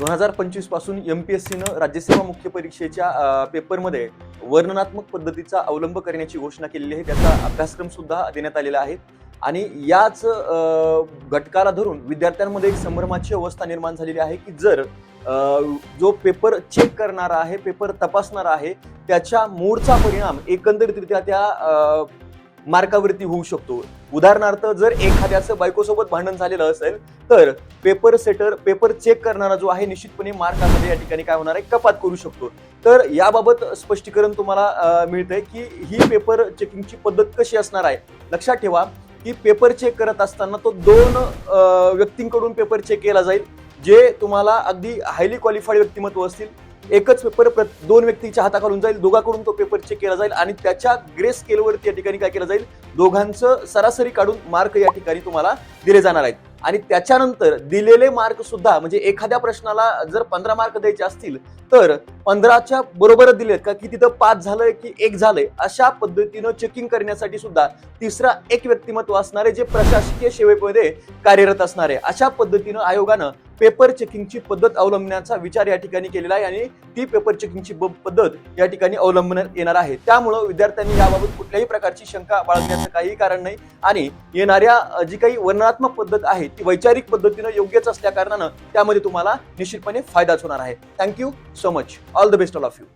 दोन हजार पंचवीसपासून एम पी एस सीनं राज्यसेवा मुख्य परीक्षेच्या पेपरमध्ये वर्णनात्मक पद्धतीचा अवलंब करण्याची घोषणा केलेली आहे. त्याचा अभ्यासक्रम सुद्धा देण्यात आलेला आहे. आणि याच घटकाला धरून विद्यार्थ्यांमध्ये एक संभ्रमाची अवस्था निर्माण झालेली आहे की जर जो पेपर चेक करणारा आहे पेपर तपासणारा आहे त्याच्या मूळचा परिणाम एकंदरीतरित्या त्या मार्कावरती होऊ शकतो. उदाहरणार्थ जर एखाद्याचं बायकोसोबत भांडण झालेलं असेल तर पेपर सेटर पेपर चेक करणारा जो आहे निश्चितपणे मार्कामध्ये या ठिकाणी काय होणार आहे कपात करू शकतो. तर याबाबत स्पष्टीकरण तुम्हाला मिळतंय की ही पेपर चेकिंगची पद्धत कशी असणार आहे? लक्षात ठेवा की पेपर चेक करत असताना तो दोन व्यक्तींकडून पेपर चेक केला जाईल जे तुम्हाला अगदी हायली क्वालिफाईड व्यक्तिमत्व असतील. एकच पेपर दोन व्यक्तीच्या हाताखालून जाईल दोघांकडून तो पेपर चेक केला जाईल आणि त्याच्या ग्रे स्केलवरती या ठिकाणी काय केलं जाईल? दोघांचं सरासरी काढून मार्क या ठिकाणी तुम्हाला दिले जाणार आहेत. आणि त्याच्यानंतर दिलेले मार्क सुद्धा म्हणजे एखाद्या प्रश्नाला जर पंधरा मार्क द्यायचे असतील तर पंधराच्या बरोबरच दिलेत का? की तिथं पाच झालंय की एक झालंय? अशा पद्धतीनं चेकिंग करण्यासाठी सुद्धा तिसरा एक व्यक्तिमत्व असणारे जे प्रशासकीय सेवेमध्ये कार्यरत असणारे अशा पद्धतीनं आयोगानं पेपर चेकिंगची पद्धत अवलंबण्याचा विचार या ठिकाणी केलेला आहे आणि ती पेपर चेकिंगची पद्धत या ठिकाणी अवलंबण्यात येणार आहे. त्यामुळं विद्यार्थ्यांनी याबाबत कुठल्याही प्रकारची शंका बाळगण्याचं काही कारण नाही आणि येणाऱ्या जी काही वर्णनात्मक पद्धत आहे ती वैचारिक पद्धतीनं योग्यच असल्या कारणानं त्यामध्ये तुम्हाला निश्चितपणे फायदाच होणार आहे. Thank you so much All the best all of you.